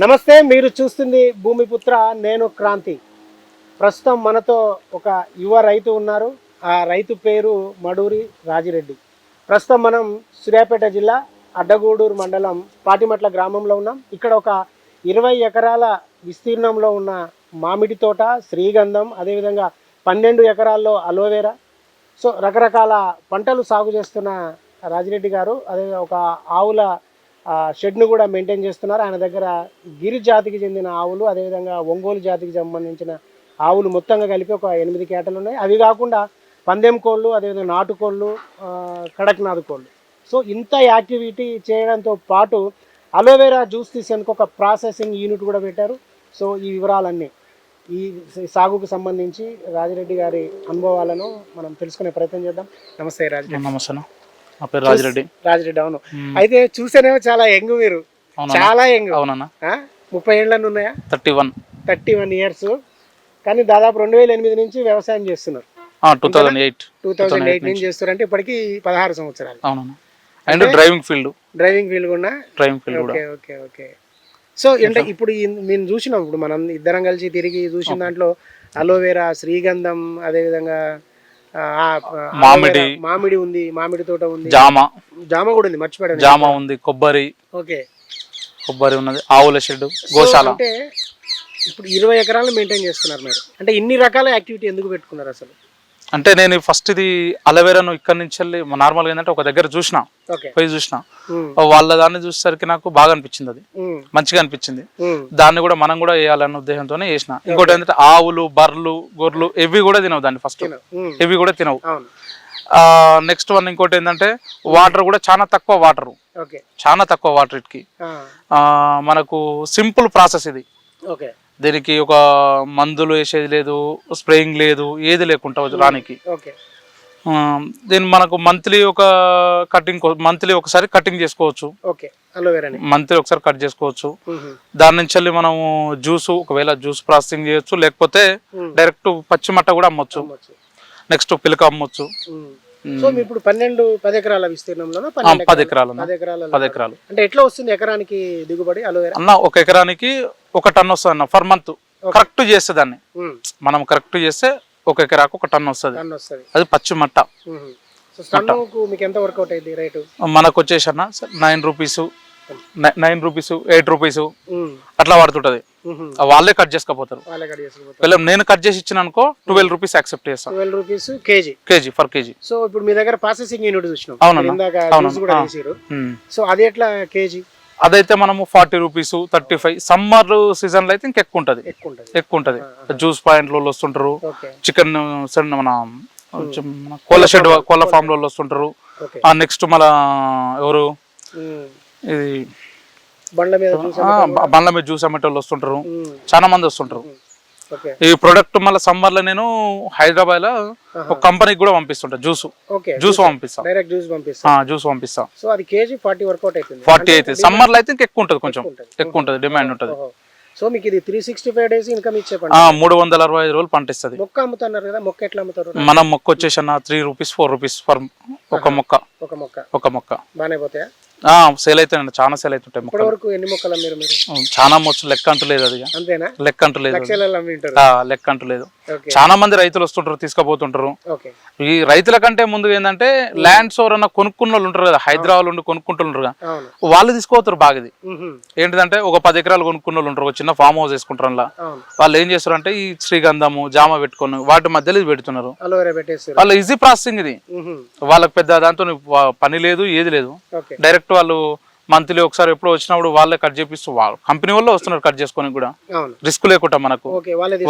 నమస్తే మీరు చూస్తుంది భూమిపుత్ర నేను క్రాంతి. ప్రస్తుతం మనతో ఒక యువ రైతు ఉన్నారు. ఆ రైతు పేరు మడూరి రాజిరెడ్డి. ప్రస్తుతం మనం సూర్యాపేట జిల్లా అడ్డగూడూరు మండలం పాటిమట్ల గ్రామంలో ఉన్నాం. ఇక్కడ ఒక ఇరవై ఎకరాల విస్తీర్ణంలో ఉన్న మామిడి తోట శ్రీగంధం అదేవిధంగా పన్నెండు ఎకరాల్లో అలోవెరా. సో రకరకాల పంటలు సాగు చేస్తున్న రాజిరెడ్డి గారు అదే ఒక ఆవుల షెడ్ను కూడా మెయింటైన్ చేస్తున్నారు. ఆయన దగ్గర గిరి జాతికి చెందిన ఆవులు అదేవిధంగా ఒంగోలు జాతికి సంబంధించిన ఆవులు మొత్తంగా కలిపి ఒక ఎనిమిది కేటలు ఉన్నాయి. అవి కాకుండా పందెం కోళ్ళు అదేవిధంగా నాటుకోళ్ళు కడక్నాథ్ కోళ్ళు. సో ఇంత యాక్టివిటీ చేయడంతో పాటు అలోవెరా జ్యూస్ తీసేందుకు ఒక ప్రాసెసింగ్ యూనిట్ కూడా పెట్టారు. సో ఈ వివరాలన్నీ ఈ సాగుకు సంబంధించి రాజిరెడ్డి గారి అనుభవాలను మనం తెలుసుకునే ప్రయత్నం చేద్దాం. నమస్తే రాజు. నమస్తే నా పేరు రాజిరెడ్డి. రాజిరెడ్డి అవును. అయితే చూసేనేమో చాలా యంగ్ మీరు చాలా యంగ్. అవునన్నా? ముప్పై ఏళ్ళని ఉన్నాయా? Thirty one. Thirty one years. కానీ దాదాపు రెండు వేల ఎనిమిది నుంచి వ్యవసాయం చేస్తున్నారు. Two thousand eight. Two thousand eight నుంచి చేస్తున్నారంటే ఇప్పటికి పదహారు సంవత్సరాలు. అవునన్నా? And driving field. Driving field కూడా? Driving field okay okay okay. So అంటే ఇప్పుడు మేము చూసినాం ఇప్పుడు మనం ఇద్దరం కలిసి తిరిగి చూసిన దాంట్లో అలోవెరా శ్రీగంధం అదేవిధంగా మామిడి. మామిడి ఉంది మామిడి తోట ఉంది. జామ. జామ కూడా ఉంది మర్చిపోయాను. జామ ఉంది కొబ్బరి. ఓకే. కొబ్బరి ఉన్నది ఆవుల షెడ్ గోశాల. అంటే ఇప్పుడు ఇరవై ఎకరాలు మెయింటైన్ చేస్తున్నారు మీరు. అంటే ఇన్ని రకాల యాక్టివిటీ ఎందుకు పెట్టుకున్నారు అసలు? అంటే నేను ఫస్ట్ ఇది అలవేరాను ఇక్కడ నుంచి వెళ్ళి నార్మల్గా ఏంటంటే ఒక దగ్గర చూసిన పోయి చూసిన వాళ్ళ దాన్ని చూసేసరికి నాకు బాగా అనిపించింది అది. మంచిగా అనిపించింది. దాన్ని కూడా మనం కూడా వేయాలన్న ఉద్దేశంతోనే చేసిన. ఇంకోటి ఏంటంటే ఆవులు బర్రెలు గొర్రెలు ఇవి కూడా తినవు దాన్ని ఫస్ట్ ఇవి కూడా తినవు. నెక్స్ట్ వన్ ఇంకోటి ఏంటంటే వాటర్ కూడా చాలా తక్కువ వాటర్ చాలా తక్కువ వాటర్ ఇట్కి. మనకు సింపుల్ ప్రాసెస్ ఇది. ఓకే. దీనికి ఒక మందులు వేసేది లేదు స్ప్రేయింగ్ లేదు ఏది లేకుండా రానికి. దీన్ని మనకు మంత్లీ ఒక కటింగ్ మంత్లీ ఒకసారి కటింగ్ చేసుకోవచ్చు. మంత్లీ ఒకసారి కట్ చేసుకోవచ్చు. దాని నుంచి వెళ్ళి మనము జ్యూస్ ఒకవేళ జ్యూస్ ప్రాసెసింగ్ చేయొచ్చు లేకపోతే డైరెక్ట్ పచ్చిమట్ట కూడా అమ్మొచ్చు. నెక్స్ట్ పిలక అమ్మొచ్చు. సో ఇప్పుడు పన్నెండు పది ఎకరాల విస్తీర్ణంలో పది ఎకరాలు పది ఎకరాల పది ఎకరాలు అంటే ఎట్లా వస్తుంది ఎకరానికి దిగుబడి అలోవెరా? అన్న ఒక ఎకరానికి ఒక టన్ వస్తుంది అన్న పర్ మంత్ కరెక్ట్ చేస్తే దాన్ని మనం కరెక్ట్ చేస్తే ఒక ఎకరాకు ఒక టన్ వస్తుంది. అది పచ్చి మట్ట. మనకు వచ్చేసి అన్న nine rupees nine rupees eight rupees అట్లా పడుతుంటది. వాళ్ళే కట్ చేసుకపోతారు. నేను కట్ చేసి ఇచ్చిన అనుకో ట్వెల్వ్ రూపీస్ యాక్సెప్ట్ చేస్తాను twelve rupees KG KG for KG so ఇప్పుడు మీ దగ్గర ప్రాసెసింగ్ యూనిట్ చూసినాం. సో అది ఎట్లా కేజీ అదైతే మనము forty rupees thirty five summer సీజన్లో అయితే ఉంటది ఎక్కువ ఉంటుంది ఎక్కువ ఉంటది జ్యూస్ పాయింట్లో వస్తుంటారు చికెన్ మన మన కోళ్ళ షెడ్ కోళ్ళ ఫామ్లో వస్తుంటారు. ఆ నెక్స్ట్ మళ్ళా ఎవరు. ఇది బండ్ల మీద బండ్ల మీద జ్యూస్ అమ్మేటోళ్ళు వస్తుంటారు. చాలా మంది వస్తుంటారు. ఈ ప్రొడక్ట్ మళ్ళీ సమ్మర్లో నేను హైదరాబాద్లో ఒక కంపెనీకి కూడా పంపిస్తుంటా జ్యూస్ ఓకే. జ్యూస్ పంపిస్తా. డైరెక్ట్ జ్యూస్ పంపిస్తాం. జ్యూస్ పంపిస్తా. సో అది కేజీ ఫార్టీ వర్కౌట్ అవుతుంది. ఫార్టీ అయితే సమ్మర్లో అయితే ఇంకా ఎక్కువ ఉంటుంది కొంచెం. ఎక్కువ ఉంటుంది. డిమాండ్ ఉంటుంది. సో మీకు ఇది three sixty five days income ఇచ్చే పంట. మూడు వందల అరవై ఐదు రోజులు పంట ఇస్తుంది. మొక్క అమ్ముతున్నారు కదా మొక్క ఎట్లా అమ్ముతారు? మనం మొక్క వచ్చేసి అన్న three rupees four rupees for ఒక మొక్క. ఒక మొక్క. ఒక మొక్క. బాగానే పోతాయా? సేల్ అయితే చాలా సేల్ అవుతుంటాయి మొక్కలు. వరకు ఎన్ని మొక్కలు మీరు? చాలా మొచ్చు లెక్క అంటూ లేదు అది. అంతేనా? లెక్క అంటూ లేదు. లెక్క అంటూ లేదు. చాలా మంది రైతులు వస్తుంటారు తీసుకుపోతుంటారు. ఈ రైతుల కంటే ముందు ఏంటంటే ల్యాండ్స్ ఎవరన్నా కొనుక్కున్న వాళ్ళు ఉంటారు కదా హైదరాబాద్ నుండి కొనుక్కుంటున్నారు వాళ్ళు తీసుకోతారు బాగా ఇది. ఉహుం. ఏంటిదంటే ఒక పది ఎకరాలు కొనుక్కున్న వాళ్ళు ఉంటారు ఒక చిన్న ఫామ్ హౌస్ వేసుకుంటారు అలా వాళ్ళు ఏం చేస్తారు అంటే ఈ శ్రీగంధము జామ పెట్టుకొని వాటి మధ్యలో ఇది పెడుతున్నారు. వాళ్ళు ఈజీ ప్రాసెసింగ్ ఇది. వాళ్ళకి పెద్ద దాంతో పని లేదు ఏది లేదు. డైరెక్ట్ వాళ్ళు మంత్లీ ఒకసారి ఎప్పుడో వచ్చినప్పుడు వాళ్ళే కట్ చేపిస్తూ వాళ్ళు కంపెనీ వాళ్ళు వస్తున్నారు కట్ చేసుకొని కూడా. రిస్క్ లేకుండా మనకు.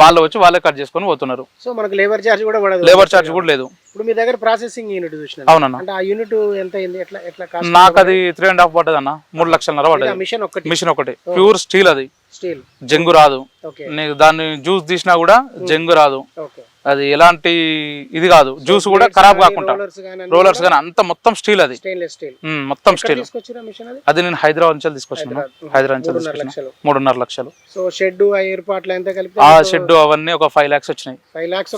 వాళ్ళు వచ్చి వాళ్ళే కట్ చేసుకొని పోతున్నారు. సో మనకు లేబర్ ఛార్జ్ కూడా లేబర్ ఛార్జ్ కూడా లేదు. ఇప్పుడు మీ దగ్గర ప్రాసెసింగ్ యూనిట్ చూసిన అవునన్నా. అంటే ఆ యూనిట్ ఎంత అయింది? ఎట్లా ఎట్లా నాకు అది త్రీ అండ్ హాఫ్ పడ్డది అన్న మూడు లక్షలన్నర పడ్డది. మిషన్ ఒక్కటి? మిషన్ ఒకటి ప్యూర్ స్టీల్ అది. స్టీల్ జంగు రాదు. నీకు దాన్ని జ్యూస్ తీసినా కూడా జంగు రాదు. అది ఎలాంటి ఇది కాదు. జ్యూస్ కూడా ఖరాబ్ కాకుండా. రోలర్స్ కానీ అంత మొత్తం స్టీల్ అది. మొత్తం స్టీల్. అది? నేను హైదరాబాద్ నుంచి తీసుకొచ్చాను హైదరాబాద్. నుంచి మూడున్నర తీసుకొచ్చిన. లక్షలు. మూడున్నర లక్షలు. సో షెడ్ ఆ ఏర్పాట్లు ఎంత కలిపి ఆ షెడ్ అవన్నీ ఒక ఫైవ్ లాక్స్ వచ్చినాయి.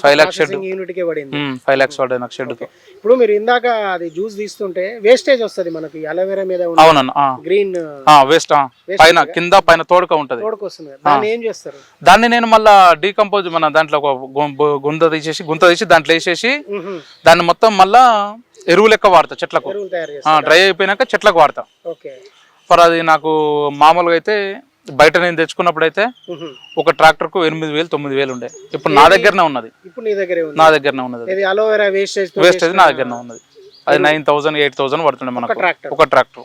ఫైవ్ లాక్స్. యూనిట్ కే పడింది. ఫైవ్ లాక్స్ పడ్డాయి నాకు షెడ్ ఇప్పుడు మీరు ఇందాక అది జ్యూస్ తీస్తుంటే వేస్టేజ్ వస్తది మనకి అలోవెరా మీద అవునన్న గ్రీన్ వేస్ట్ పైన కింద? పైన తోడుక ఉంటది. దాన్ని ఏం చేస్తారు? దాన్ని నేను మళ్ళా డీకంపోజ్ మన దాంట్లో ఒక గు- గు- గుంత తీసేసి గుంత తీసి దాంట్లో వేసేసి. దాన్ని మొత్తం మళ్ళా ఎరువు లెక్క వాడతా చెట్లకు. డ్రై అయిపోయినాక చెట్లకు వాడతా. ఫర్ అది నాకు మామూలుగా అయితే బయట నేను తెచ్చుకున్నప్పుడు అయితే. ఒక ట్రాక్టర్కు ఎనిమిది వేలు తొమ్మిది వేలు ఉండే. ఇప్పుడు నా దగ్గరనే ఉన్నది. ఇప్పుడు నీ దగ్గరే ఉంది నా దగ్గరనే ఉన్నది అలోవెరా వేస్టేజ్ వేస్ట్ అది నా దగ్గరనే ఉన్నది. అది నైన్ థౌసండ్ ఎయిట్ థౌసండ్ పడుతుండే మనకు. ఒక ట్రాక్టర్.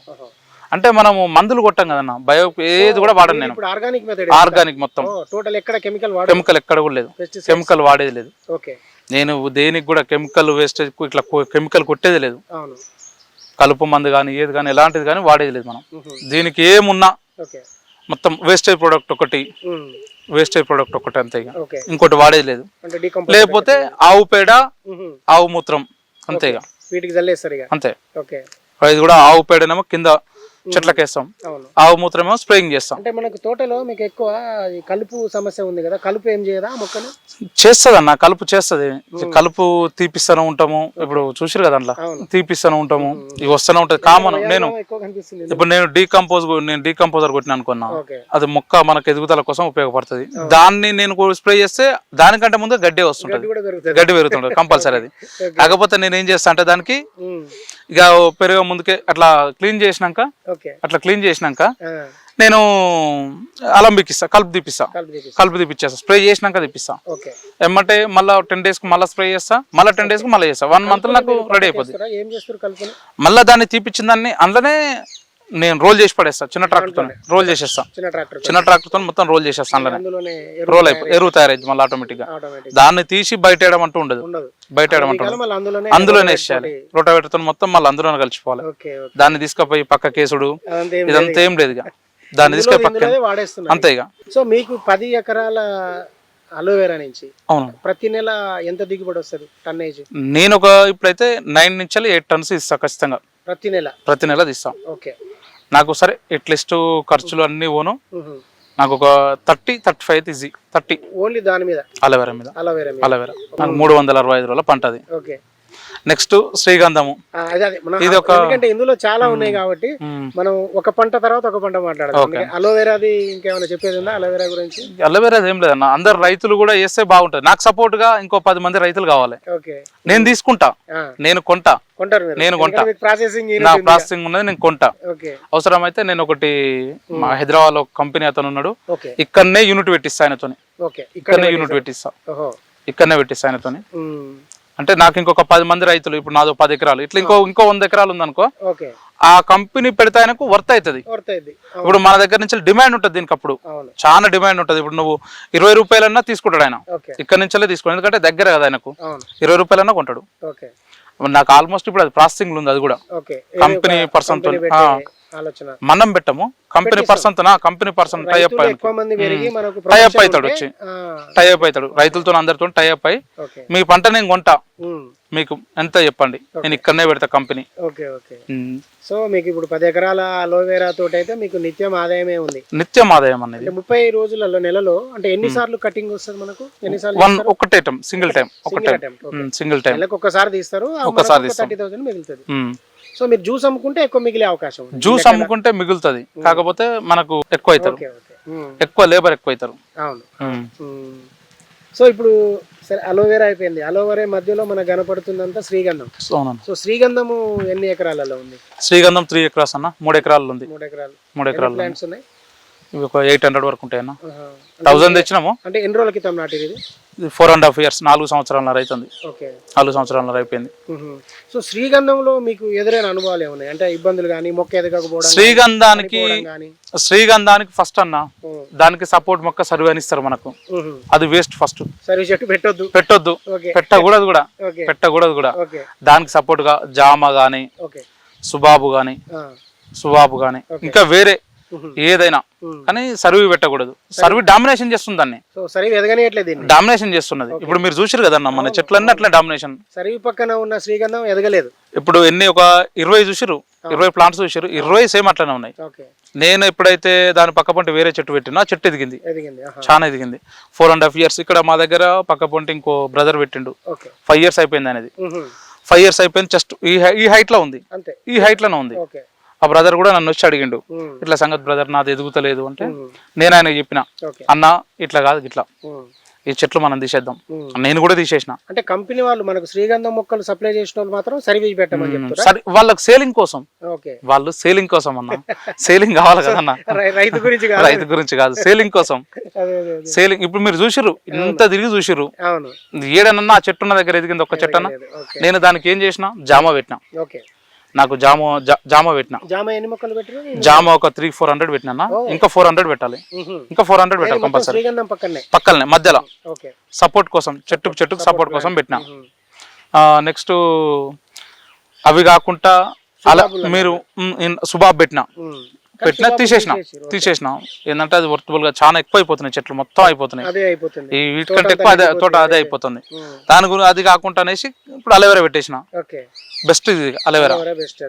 అంటే మనము మందులు కొట్టాం కదన్న. బయో ఏది కూడా వాడను నేను. ఇప్పుడు ఆర్గానిక్ మెథడ్ ఆర్గానిక్ మొత్తం. టోటల్ ఎక్కడ కెమికల్ వాడ కెమికల్ ఎక్కడ కూడా లేదు. కెమికల్ వాడేది లేదు. ఓకే. నేను దేనికి కూడా కెమికల్ వేస్టేజ్ ఇట్లా కెమికల్ కొట్టేది లేదు. అవును. కలుపు మందు కానీ ఏది కానీ ఎలాంటిది కానీ వాడేది లేదు మనం. దీనికి ఏమున్నా మొత్తం వేస్టేజ్ ప్రోడక్ట్ ఒకటి. వేస్టేజ్ ప్రోడక్ట్ ఒకటి అంతే ఇంకోటి వాడేది లేదు. లేకపోతే ఆవు పేడ ఆవు మూత్రం అంతే ఇక. వీటికి అంతే. ఇది కూడా ఆవు పేడనేమో కింద చెట్లకి వేస్తాం ఆవు మూత్రమేమో స్ప్రేయింగ్ చేస్తాం. అంటే మనకు తోటలో మీకు ఎక్కువ కలుపు సమస్య ఉంది కదా కలుపు ఏం చేయదా మొక్కలు? చేస్తుంది అన్న కలుపు చేస్తుంది. కలుపు తీపిస్తూనే ఉంటాము. ఇప్పుడు చూసారు కదా అందులో. తీపిస్తూనే ఉంటాము. ఇవి వస్తూనే ఉంటది కామన్ నేను ఇప్పుడు నేను డీకంపోజ్ నేను డీకంపోజర్ కొట్టిన అనుకున్నా. అది మొక్క మనకు ఎదుగుదల కోసం ఉపయోగపడుతుంది. దాన్ని నేను స్ప్రే చేస్తే దానికంటే ముందు గడ్డి వస్తుంటది. గడ్డి పెరుగుతుంటది కంపల్సరీ అది. కాకపోతే నేను ఏం చేస్తా అంటే దానికి. ఇక పెరుగు ముందుకే అట్లా క్లీన్ చేసినాక అట్లా క్లీన్ చేసినాక నేను అలం బిక్కిస్తా కలుపు తీపిస్తా. కలుపు తీపిచ్చేస్తా. స్ప్రే చేసినాక తీపిస్తా. ఎమ్మటే మళ్ళీ టెన్ డేస్కి మళ్ళీ స్ప్రే చేస్తా. మళ్ళీ టెన్ డేస్కి మళ్ళీ చేస్తా. వన్ మంత్ నాకు రెడీ కలుపుని మళ్ళీ దాన్ని తీపిచ్చిన దాన్ని అందులోనే నేను రోల్ చేసి పడేస్తా చిన్న ట్రాక్టర్తో రోల్ చేసేస్తా. చిన్న ట్రాక్టర్ చిన్న ట్రాక్టర్తో మొత్తం రోల్ చేసేస్తా అందులోనే. అందులోనే రోల్ అయిపో ఎరువు తయారైంది మళ్ళీ ఆటోమేటిక్గా. దాన్ని తీసి బయట వేయడం అంటూ ఉండదు. బయట వేయడం అంటూ అందులోనే వేసేయాలి. రోటావేటర్తో మొత్తం మళ్ళీ అందులోనే కలిసిపోవాలి. దాన్ని తీసుకుపోయి పక్క కేసుడు ఇదంతా ఏం లేదు ఇక. దాన్ని తీసుకొని పక్క అంతే ఇక. సో మీకు పది ఎకరాల అలోవెరా నుంచి అవును. ప్రతి నెల ఎంత దిగుబడి వస్తుంది టన్నేజ్? నేను ఒక ఇప్పుడైతే నైన్ నుంచి ఎయిట్ టన్స్ ఇస్తా ఖచ్చితంగా. ప్రతి నెల? ప్రతి నెల తీస్తాం. ఓకే. నాకు సరే ఎట్లీస్ట్ ఖర్చులు అన్ని పోను. నాకు ఒక thirty thirty five easy thirty. Only దాని మీద? అలవేరా మీద. Aloe vera aloe vera. నాకు మూడు వందల అరవై ఐదు రోజుల పంట అది. ఓకే. నెక్స్ట్ శ్రీగంధము. ఇది ఒక- ఎందుకంటే ఇందులో చాలా ఉన్నాయి కాబట్టి. మనం ఒక పంట తర్వాత ఒక పంట మాట్లాడదాం. అందుకే అలోవెరాది ఇంకేమైనా చెప్పేది ఉందా? అలోవెరా గురించి? ఏం లేదన్న. అందరు రైతులు కూడా వేస్తే బాగుంటుంది. నాకు సపోర్ట్గా ఇంకో పది మంది రైతులు కావాలి. నేను తీసుకుంటా. నేను కొంటా. నేను కొంటా. ప్రాసెసింగ్ నా ప్రాసెసింగ్ ఉన్నది నేను కొంటా. అవసరమైతే నేను ఒకటి మా హైదరాబాద్లో కంపెనీ అతను ఉన్నాడు. ఇక్కడనే యూనిట్ పెట్టిస్తా ఆయనతోని. ఇక్కడ ఇక్కడనే యూనిట్ పెట్టిస్తా. ఇక్కడనే పెట్టిస్తా ఆయనతోని. మ్మ్. అంటే నాకు ఇంకొక పది మంది రైతులు ఇప్పుడు నాదో పది ఎకరాలు. ఇట్లా ఇంకో ఇంకో వంద ఎకరాలు ఉందనుకో ఆ కంపెనీ పెడితే ఆయనకు వర్త్ అవుతుంది. ఇప్పుడు మన దగ్గర నుంచి డిమాండ్ ఉంటుంది దీనికి అప్పుడు చాలా డిమాండ్ ఉంటుంది. ఇప్పుడు నువ్వు ఇరవై రూపాయలన్నా తీసుకుంటాడు ఆయన. ఇక్కడ నుంచే తీసుకుంటాడు ఎందుకంటే దగ్గర కదా ఆయనకు. ఇరవై రూపాయలన్నా కొంటాడు. నాకు ఆల్మోస్ట్ ఇప్పుడు అది ప్రాసెసింగ్ ఉంది అది కూడా. కంపెనీ పర్సన్ ఆలోచన. మనం పెట్టము. కంపెనీ పర్సన్తో company person tie up tie up అవుతాడు వచ్చి. టైఅప్ అవుతాడు. రైతులతో అందరితో టైఅప్ అయి మీ పంట నేను కొంటా. మీకు ఎంత చెప్పండి? నేను ఇక్కడనే పెడతా కంపెనీ. Okay okay. సో మీకు ఇప్పుడు పది ఎకరాల అలోవేరా తోటి అయితే మీకు నిత్యం ఆదాయమే ఉంది. నిత్యం ఆదాయం అనేది. ముప్పై రోజులలో నెలలో అంటే ఎన్నిసార్లు కటింగ్ వస్తుంది మనకు? ఎన్నిసార్లు వన్ ఒకటే టైం సింగిల్ టైం ఒక Single time attempt, okay. Single time. నెలకు ఒక్కసారి తీస్తారు ఒక్కసారి తీస్తాం. థర్టీ థౌసండ్ మిగులుతుంది. సో మీరు జ్యూస్ అమ్ముకుంటే ఎక్కువ మిగిలే అవకాశం జ్యూస్ అమ్ముకుంటే మిగులుతుంది. కాకపోతే మనకు ఎక్కువ అవుతారు. ఎక్కువ లేబర్ ఎక్కువ అవుతారు అవును. సో ఇప్పుడు సరే అలోవేరా అయిపోయింది. అలోవేరా మధ్యలో మనకు కనపడుతుందంతా శ్రీగంధం. సో శ్రీగంధము ఎన్ని ఎకరాలలో ఉంది? శ్రీగంధం త్రీ ఎకరాస్ అన్న. మూడు ఎకరాలు ఉంది. మూడు ఎకరాలు. మూడు ఎకరాలు ఉన్నాయి? ఇవి ఒక ఎయిట్ హండ్రెడ్ వరకు ఉంటాయి అన్న ఆహా. థౌసండ్ తెచ్చినాము. అంటే ఎన్ని రోజుల క్రితం నాటిది ఇది? ఫోర్ అండ్ హాఫ్ ఇయర్స్ నాలుగు సంవత్సరాల అవుతుంది నాలుగు సంవత్సరాల అయిపోయింది. సో శ్రీగంధంలో మీకు ఎదురైన అనుభవాలు ఏమున్నాయి? అంటే ఇబ్బందులు కానీ మొక్క ఎదగకపోవడం శ్రీగంధానికి శ్రీగంధానికి ఫస్ట్ అన్న దానికి సపోర్ట్ మొక్క సర్వే అని ఇస్తారు మనకు అది వేస్ట్ ఫస్ట్ చెట్టు పెట్టొద్దు. పెట్టొద్దు. పెట్టకూడదు కూడా. పెట్టకూడదు కూడా. దానికి సపోర్ట్గా జామ గాని సుబాబు గాని. సుబాబు గాని ఇంకా వేరే ఏదైనా. కానీ సర్వీ పెట్టకూడదు. సర్వీ డామినేషన్ చేస్తుంది దాన్ని. డామినేషన్ చేస్తున్నది. ఇప్పుడు మీరు చూసారు కదన్న మన చెట్లన్నీ అట్లా డామినేషన్. సరివి పక్కన ఉన్న శ్రీగంధం ఎదగలేదు. ఇప్పుడు ఎన్ని ఒక ఇరవై చూసిరు ఇరవై ప్లాంట్స్ చూసిరు ఇరవై సేమ్ అట్లనే ఉన్నాయి. నేను ఎప్పుడైతే దాని పక్క పొంటి వేరే చెట్టు పెట్టినా చెట్టు ఎదిగింది. చాలా ఎదిగింది. ఫోర్ అండ్ హాఫ్ ఇయర్స్ ఇక్కడ మా దగ్గర పక్క పొంటి ఇంకో బ్రదర్ పెట్టిండు. ఫైవ్ ఇయర్స్ అయిపోయింది అనేది. ఫైవ్ ఇయర్స్ అయిపోయింది జస్ట్ ఈ హైట్లో ఉంది. ఈ హైట్లోనే ఉంది. ఆ బ్రదర్ కూడా నన్ను వచ్చి అడిగిండు. ఇట్లా సంగతి బ్రదర్ నాది ఎదుగుతలేదు అంటే. నేను ఆయన చెప్పిన అన్న ఇట్లా కాదు ఇట్లా. ఈ చెట్లు మనం తీసేద్దాం. నేను కూడా తీసేసిన. అంటే కంపెనీ వాళ్ళు మనకు శ్రీగంధం మొక్కలు సప్లై చేసిన వాళ్ళు మాత్రం సర్వీ పెట్టమని చెప్తారా సరే వాళ్ళకి సేలింగ్ కోసం. వాళ్ళు సేలింగ్ కోసం అన్న. సేలింగ్ కావాలి కదన్న రైతు గురించి కాదు. రైతు గురించి కాదు సేలింగ్ కోసం. సేలింగ్ ఇప్పుడు మీరు చూసిర్రు ఇంత తిరిగి చూసిర్రు. అవును. ఏడనన్నా ఆ చెట్టున్న దగ్గర ఎదిగింది ఒక చెట్టు అన్న. నేను దానికి ఏం చేసిన? జామ పెట్టిన. ఓకే. నాకు జామ జామ పెట్టిన. జామ ఎన్ని మొక్కలు పెట్టారు జామ ఒక త్రీ ఫోర్ హండ్రెడ్ పెట్టినా ఇంకా ఫోర్ హండ్రెడ్ పెట్టాలి. ఇంకా ఫోర్ హండ్రెడ్ పెట్టాలి కంపల్సరీ. పక్కనే. మధ్యలో. సపోర్ట్ కోసం చెట్టుకు చెట్టుకు సపోర్ట్ కోసం పెట్టిన. నెక్స్ట్ అవి కాకుండా అలా మీరు సుబాబ్ పెట్టిన. పెట్టినా తీసేసిన. తీసేసిన. ఏంటంటే అది వర్తబుల్గా చాలా ఎక్కువ అయిపోతున్నాయి చెట్లు మొత్తం అయిపోతున్నాయి. ఈ వీటికంటే ఎక్కువ అదే తోట అదే అయిపోతుంది. దాని గురించి అది కాకుండా అనేసి ఇప్పుడు అలవేరా పెట్టేసిన. బెస్ట్ ఇది అలవేరా.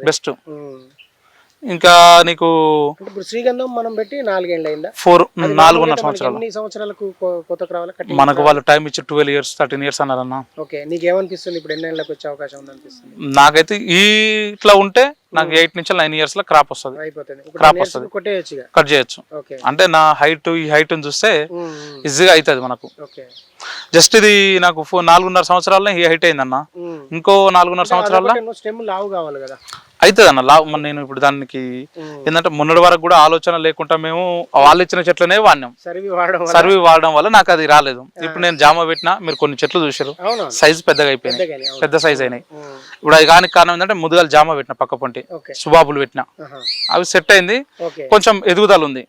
బెస్ట్. ఇంకా నీకు ఇప్పుడు శ్రీగంధం మనం పెట్టి నాలుగేళ్ళు అయిందా? ఫోర్ నాలుగున్నర సంవత్సరాలు. ఎన్ని సంవత్సరాలకు కొ- కొత్తకు రావాలి? మనకు వాళ్ళు టైం ఇచ్చి ట్వెల్వ్ ఇయర్స్ థర్టీన్ ఇయర్స్ అన్నారన్న. ఓకే నీకేమనిపిస్తుంది ఇప్పుడు ఎన్ని ఏళ్ళకి వచ్చే అవకాశం ఉంది అనిపిస్తుంది నాకైతే ఈ ఇట్లా ఉంటే నాకు ఎయిట్ నుంచి నైన్ ఇయర్స్లో క్రాప్ వస్తుంది. నేను వస్తది. కట్ చేయొచ్చు. ఓకే. అంటే నా హైట్ ఈ హైట్ చూస్తే ఉమ్, ఉమ్. ఈజీగా అవుతుంది మనకు. ఓకే. జస్ట్ ఇది నాకు నాలుగున్నర సంవత్సరాలనే ఈ హైట్ అయిందన్న. ఇంకో నాలుగున్నర సంవత్సరాల్లో స్టెమ్ లావు కావాలి కదా. అవుతుంది అన్న లా మన నేను ఇప్పుడు దానికి. ఏంటంటే మొన్నటి వరకు కూడా ఆలోచన లేకుండా మేము వాళ్ళు ఇచ్చిన చెట్లనే వాడినాం. సర్వీ వాడడం వల్ల? సర్వీ వాడడం వల్ల నాకు అది రాలేదు. ఇప్పుడు నేను జామ పెట్టినా మీరు కొన్ని చెట్లు చూసారు సైజ్ పెద్దగా అయిపోయినాయి. పెద్ద సైజ్ అయినాయి. ఇప్పుడు అది కానికి కారణం ఏంటంటే ముదుగాలు జామ పెట్టిన పక్క పొంటి. సుబాబులు పెట్టిన. అవి సెట్ అయింది. కొంచెం ఎదుగుదల ఉంది.